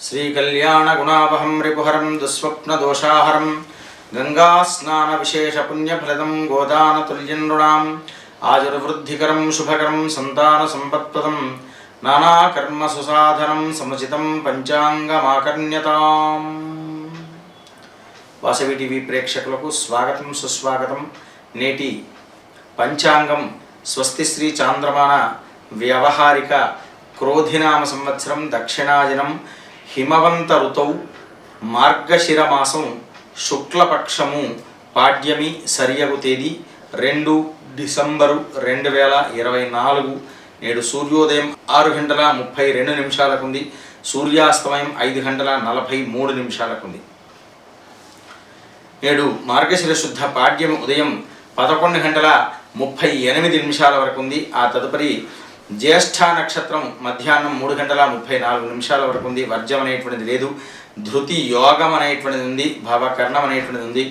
శ్రీకళ్యాణగుణావహం రిపుహరం దుస్వప్నదోషాహరం గంగాస్నానవిశేషపుణ్యఫలదం గోదానతుల్యం నృణాం ఆజుర్వృద్ధికరం శుభకరం సంతానసంపత్ప్రదం నానాకర్మసుసాధనం సముచితం పంచాంగమాకర్ణ్యతాం Vasavi TV ప్రేక్షకులకు స్వాగతం సుస్వాగతం. నేటి పంచాంగం స్వస్తి శ్రీ చాంద్రమాన వ్యవహారిక క్రోధినామ సంవత్సరం దక్షిణాయనం హిమవంత ఋతౌ మార్గశిరమాసం శుక్లపక్షము పాడ్యమి సరియగు తేదీ రెండు డిసెంబరు రెండు వేల ఇరవై నాలుగు నేడు సూర్యోదయం ఆరు గంటల ముప్పై రెండు నిమిషాలకుంది. సూర్యాస్తమయం ఐదు గంటల నలభై మూడు నిమిషాలకుంది. నేడు మార్గశిర శుద్ధ పాడ్యం ఉదయం పదకొండు గంటల ముప్పై ఎనిమిది నిమిషాల వరకు ఉంది ఆ తదుపరి జ్యేష్ఠ నక్షత్రం మధ్యాహ్నం మూడు గంటల ముప్పై నాలుగు నిమిషాల వరకు ఉంది వర్జం అనేటువంటిది లేదు. ధృతి యోగం అనేటువంటిది ఉంది. భావకర్ణం అనేటువంటిది ఉంది.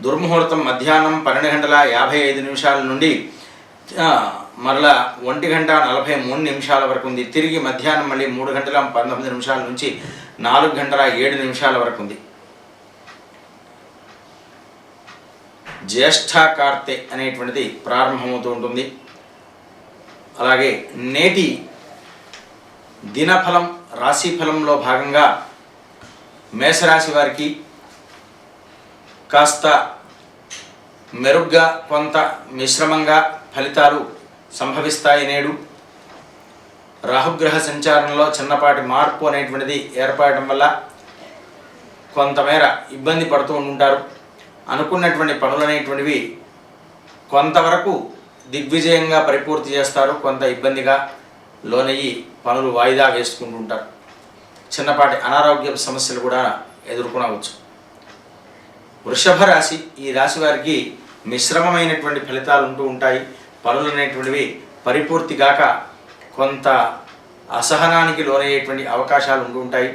దుర్ముహూర్తం మధ్యాహ్నం పన్నెండు గంటల యాభై ఐదు నిమిషాల నుండి మరలా ఒంటి గంట నలభై మూడు నిమిషాల వరకు ఉంది తిరిగి మధ్యాహ్నం మళ్ళీ మూడు గంటల పంతొమ్మిది నిమిషాల నుంచి నాలుగు గంటల ఏడు నిమిషాల వరకు ఉంది జ్యేష్ఠ కార్తె అనేటువంటిది ప్రారంభమవుతూ ఉంటుంది. అలాగే నేటి దినఫలం రాశిఫలంలో భాగంగా మేషరాశి వారికి కాస్త మెరుగ్గా కొంత మిశ్రమంగా ఫలితాలు సంభవిస్తాయి నేడు. రాహుగ్రహ సంచారంలో చిన్నపాటి మార్పు అనేటువంటిది ఏర్పడటం వల్ల కొంతమేర ఇబ్బంది పడుతూ ఉంటారు అనుకున్నటువంటి పనులు అనేటువంటివి కొంతవరకు దిగ్విజయంగా పరిపూర్తి చేస్తారు కొంత ఇబ్బందిగా లోనయ్యి పనులు వాయిదా వేసుకుంటూ ఉంటారు చిన్నపాటి అనారోగ్య సమస్యలు కూడా ఎదుర్కొనవచ్చు. వృషభ రాశి ఈ రాశి వారికి మిశ్రమమైనటువంటి ఫలితాలు ఉంటూ ఉంటాయి. పనులు అనేటువంటివి పరిపూర్తి కొంత అసహనానికి లోనయ్యేటువంటి అవకాశాలు ఉంటూ ఉంటాయి.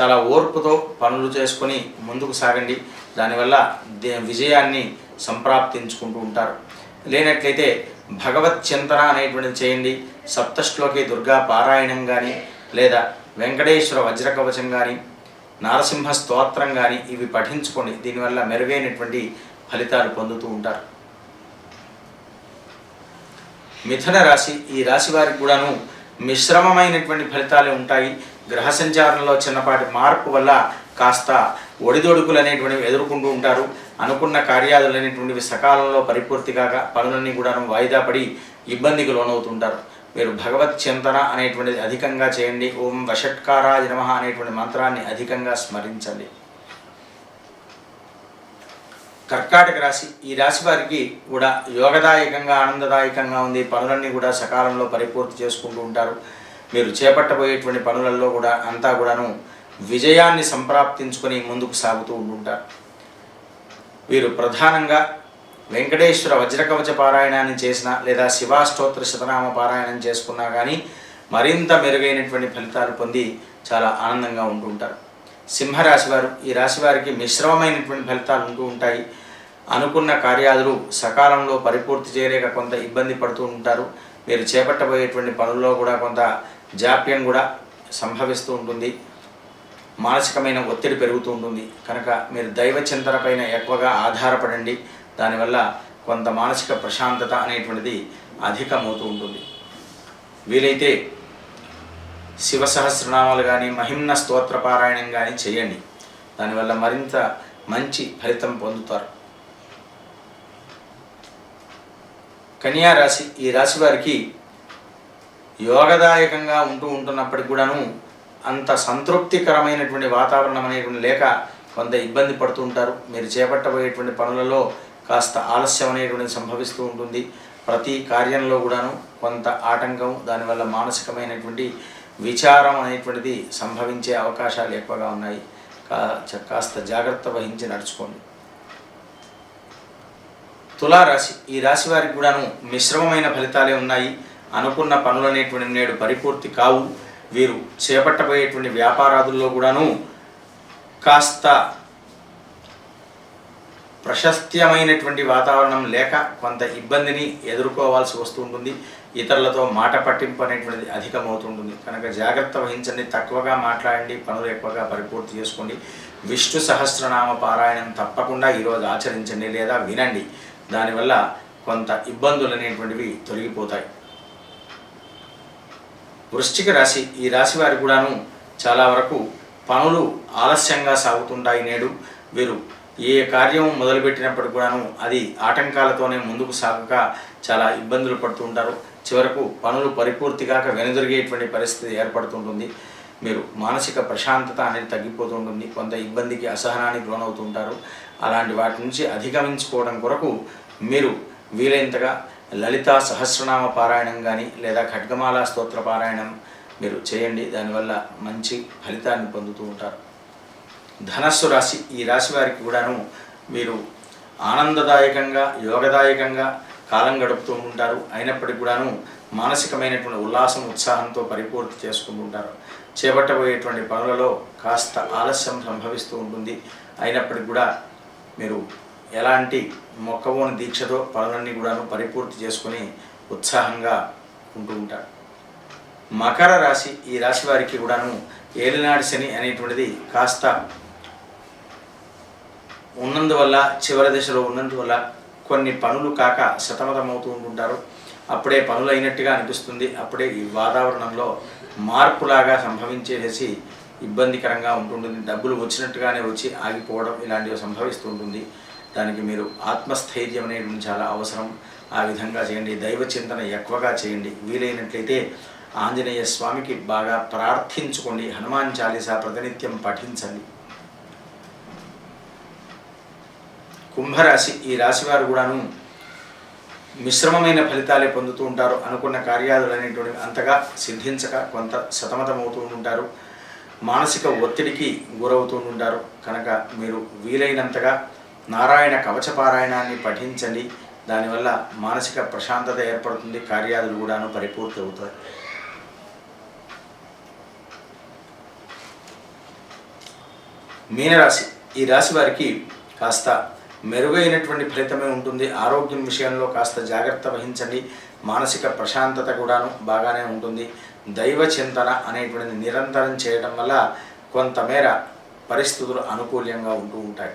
చాలా ఓర్పుతో పనులు చేసుకొని ముందుకు సాగండి. దానివల్ల దే- విజయాన్ని సంప్రాప్తించుకుంటూ ఉంటారు. లేనట్లయితే భగవత్ చింతన అనేటువంటిది చేయండి. సప్తశ్లోకి దుర్గా పారాయణం కానీ లేదా వెంకటేశ్వర వజ్రకవచం కానీ నారసింహ స్తోత్రం కానీ ఇవి పఠించుకోండి. దీనివల్ల మెరుగైనటువంటి ఫలితాలు పొందుతూ ఉంటారు. మిథున రాశి ఈ రాశి వారికి కూడాను మిశ్రమమైనటువంటి ఫలితాలే ఉంటాయి. గ్రహ సంచారంలో చిన్నపాటి మార్పు వల్ల కాస్త ఒడిదొడుకులు అనేటువంటివి ఎదుర్కొంటూ ఉంటారు. అనుకున్న కార్యాలు అనేటువంటివి సకాలంలో పరిపూర్తి కాక పనులన్నీ కూడా వాయిదా పడి ఇబ్బందికి లోనవుతుంటారు. మీరు భగవత్ చింతన అనేటువంటిది అధికంగా చేయండి. ఓం వషట్కారాయ నమ అనేటువంటి మంత్రాన్ని అధికంగా స్మరించండి. కర్కాటక రాశి ఈ రాశి వారికి కూడా యోగదాయకంగా ఆనందదాయకంగా ఉంది పనులన్నీ కూడా సకాలంలో పరిపూర్తి చేసుకుంటూ ఉంటారు. మీరు చేపట్టబోయేటువంటి పనులలో కూడా అంతా కూడాను విజయాన్ని సంప్రాప్తించుకొని ముందుకు సాగుతూ ఉంటుంటారు వీరు ప్రధానంగా వెంకటేశ్వర వజ్రకవచ పారాయణాన్ని చేసిన లేదా శివాష్టోత్తర శతనామ పారాయణం చేసుకున్నా కానీ మరింత మెరుగైనటువంటి ఫలితాలు పొంది చాలా ఆనందంగా ఉంటూ ఉంటారు సింహరాశి వారు ఈ రాశి వారికి మిశ్రమమైనటువంటి ఫలితాలు ఉంటూ ఉంటాయి. అనుకున్న కార్యాలు సకాలంలో పరిపూర్తి చేయలేక కొంత ఇబ్బంది పడుతూ ఉంటారు. మీరు చేపట్టబోయేటువంటి పనుల్లో కూడా కొంత జాప్యం కూడా సంభవిస్తూ ఉంటుంది. మానసికమైన ఒత్తిడి పెరుగుతూ ఉంటుంది. కనుక మీరు దైవ చింతన పైన ఎక్కువగా ఆధారపడండి. దానివల్ల కొంత మానసిక ప్రశాంతత అనేటువంటిది అధికమవుతూ ఉంటుంది. వీలైతే శివ సహస్రనామాలు కానీ మహిమ్న స్తోత్ర పారాయణం కానీ చేయండి. దానివల్ల మరింత మంచి ఫలితం పొందుతారు. కన్యా రాశి ఈ రాశి వారికి యోగదాయకంగా ఉంటూ ఉంటున్నప్పటికి కూడాను అంత సంతృప్తికరమైనటువంటి వాతావరణం అనేటువంటి లేక కొంత ఇబ్బంది పడుతూ ఉంటారు. మీరు చేపట్టబోయేటువంటి పనులలో కాస్త ఆలస్యం అనేటువంటిది సంభవిస్తూ ఉంటుంది. ప్రతి కార్యంలో కూడాను కొంత ఆటంకం దానివల్ల మానసికమైనటువంటి విచారం అనేటువంటిది సంభవించే అవకాశాలు ఎక్కువగా ఉన్నాయి. కా చ- కాస్త జాగ్రత్త వహించి నడుచుకోండి. తులారాశి. ఈ రాశి వారికి కూడాను మిశ్రమమైన ఫలితాలే ఉన్నాయి. అనుకున్న పనులు అనేటువంటి నేడు పరిపూర్తి కావు. వీరు చేపట్టబోయేటువంటి వ్యాపారాదుల్లో కూడాను కాస్త ప్రశస్త్యమైనటువంటి వాతావరణం లేక కొంత ఇబ్బందిని ఎదుర్కోవాల్సి వస్తుంటుంది. ఇతరులతో మాట పట్టింపు అనేటువంటిది అధికమవుతుంటుంది. కనుక జాగ్రత్త వహించండి. తక్కువగా మాట్లాడండి. పనులు ఎక్కువగా పరిపూర్తి చేసుకోండి. విష్ణు సహస్రనామ పారాయణం తప్పకుండా ఈరోజు ఆచరించండి లేదా వినండి. దానివల్ల కొంత ఇబ్బందులు అనేటువంటివి తొలగిపోతాయి. వృశ్చిక రాశి ఈ రాశి వారు కూడాను చాలా వరకు పనులు ఆలస్యంగా సాగుతుంటాయి నేడు. వీరు ఏ కార్యం మొదలుపెట్టినప్పటికి కూడాను అది ఆటంకాలతోనే ముందుకు సాగక చాలా ఇబ్బందులు పడుతూ ఉంటారు. చివరకు పనులు పూర్తి కాక వెనుదిరిగేటువంటి పరిస్థితి ఏర్పడుతుంటుంది. మీరు మానసిక ప్రశాంతత అనేది తగ్గిపోతుంటుంది. కొంత ఇబ్బందికి అసహనానికి లోనవుతుంటారు అలాంటి వాటి నుంచి అధిగమించుకోవడం కొరకు మీరు వీలైనంతగా లలితా సహస్రనామ పారాయణం కానీ లేదా ఖడ్గమాల స్తోత్ర పారాయణం మీరు చేయండి. దానివల్ల మంచి ఫలితాన్ని పొందుతూ ఉంటారు. ధనస్సు రాశి ఈ రాశి వారికి కూడాను మీరు ఆనందదాయకంగా యోగదాయకంగా కాలం గడుపుతూ ఉంటారు. అయినప్పటికీ కూడాను మానసికమైనటువంటి ఉల్లాసం ఉత్సాహంతో పరిపూర్తి చేసుకుంటూ ఉంటారు. చేపట్టబోయేటువంటి పనులలో కాస్త ఆలస్యం సంభవిస్తూ ఉంటుంది. అయినప్పటికీ కూడా మీరు ఎలాంటి మొక్కవోని దీక్షతో పనులన్నీ కూడాను పరిపూర్తి చేసుకొని ఉత్సాహంగా ఉంటూ ఉంటారు మకర రాశి ఈ రాశి వారికి కూడాను ఏలినాడు శని అనేటువంటిది కాస్త ఉన్నందువల్ల చివరి దశలో ఉన్నందువల్ల కొన్ని పనులు కాక సతమతమవుతూ ఉంటుంటారు. అప్పుడే పనులు అయినట్టుగా అనిపిస్తుంది. అప్పుడే ఈ వాతావరణంలో మార్పులాగా సంభవించేసి ఇబ్బందికరంగా ఉంటుంటుంది. డబ్బులు వచ్చినట్టుగానే వచ్చి ఆగిపోవడం ఇలాంటివి సంభవిస్తూ ఉంటుంది. దానికి మీరు ఆత్మస్థైర్యం అనేటువంటి చాలా అవసరం. ఆ విధంగా చేయండి. దైవ చింతన ఎక్కువగా చేయండి. వీలైనట్లయితే ఆంజనేయ స్వామికి బాగా ప్రార్థించుకోండి. హనుమాన్ చాలీసా ప్రతినిత్యం పఠించండి. కుంభరాశి ఈ రాశి వారు కూడాను మిశ్రమమైన ఫలితాలే పొందుతూ ఉంటారు. అనుకున్న కార్యాలు అనేటువంటి అంతగా సిద్ధించక కొంత సతమతమవుతూ ఉంటారు. మానసిక ఒత్తిడికి గురవుతూ ఉంటారు. కనుక మీరు వీలైనంతగా నారాయణ కవచ పారాయణాన్ని పఠించండి. దానివల్ల మానసిక ప్రశాంతత ఏర్పడుతుంది కార్యాదులు కూడాను పరిపూర్తి అవుతాయి. మీనరాశి. ఈ రాశి వారికి కాస్త మెరుగైనటువంటి ఫలితమే ఉంటుంది. ఆరోగ్యం విషయంలో కాస్త జాగ్రత్త వహించండి. మానసిక ప్రశాంతత కూడాను బాగానే ఉంటుంది. దైవ చింతన అనేటువంటిది నిరంతరం చేయడం వల్ల కొంతమేర పరిస్థితులు అనుకూలంగా ఉంటూ ఉంటాయి.